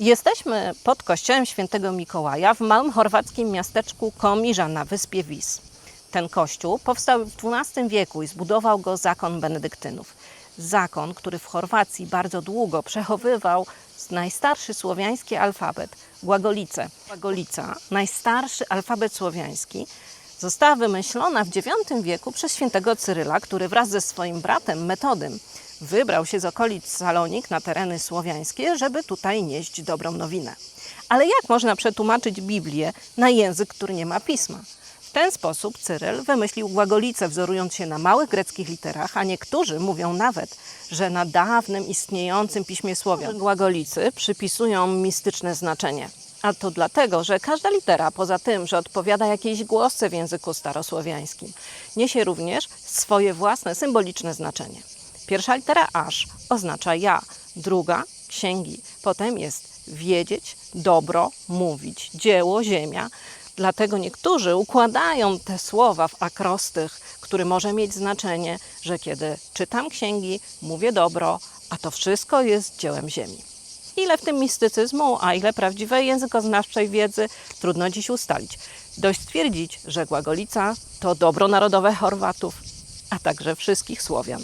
Jesteśmy pod kościołem świętego Mikołaja w małym chorwackim miasteczku Komirza na wyspie Vis. Ten kościół powstał w XII wieku i zbudował go zakon benedyktynów. Zakon, który w Chorwacji bardzo długo przechowywał najstarszy słowiański alfabet, Głagolicę. Głagolica, najstarszy alfabet słowiański, została wymyślona w IX wieku przez świętego Cyryla, który wraz ze swoim bratem Metodym wybrał się z okolic Salonik na tereny słowiańskie, żeby tutaj nieść dobrą nowinę. Ale jak można przetłumaczyć Biblię na język, który nie ma pisma? W ten sposób Cyryl wymyślił głagolicę, wzorując się na małych greckich literach, a niektórzy mówią nawet, że na dawnym istniejącym piśmie słowian głagolicy przypisują mistyczne znaczenie. A to dlatego, że każda litera, poza tym, że odpowiada jakiejś głosce w języku starosłowiańskim, niesie również swoje własne symboliczne znaczenie. Pierwsza litera aż oznacza ja, druga księgi, potem jest wiedzieć, dobro, mówić, dzieło, ziemia. Dlatego niektórzy układają te słowa w akrostych, który może mieć znaczenie, że kiedy czytam księgi, mówię dobro, a to wszystko jest dziełem ziemi. Ile w tym mistycyzmu, a ile prawdziwej językoznawczej wiedzy, trudno dziś ustalić. Dość stwierdzić, że Głagolica to dobro narodowe Chorwatów, a także wszystkich Słowian.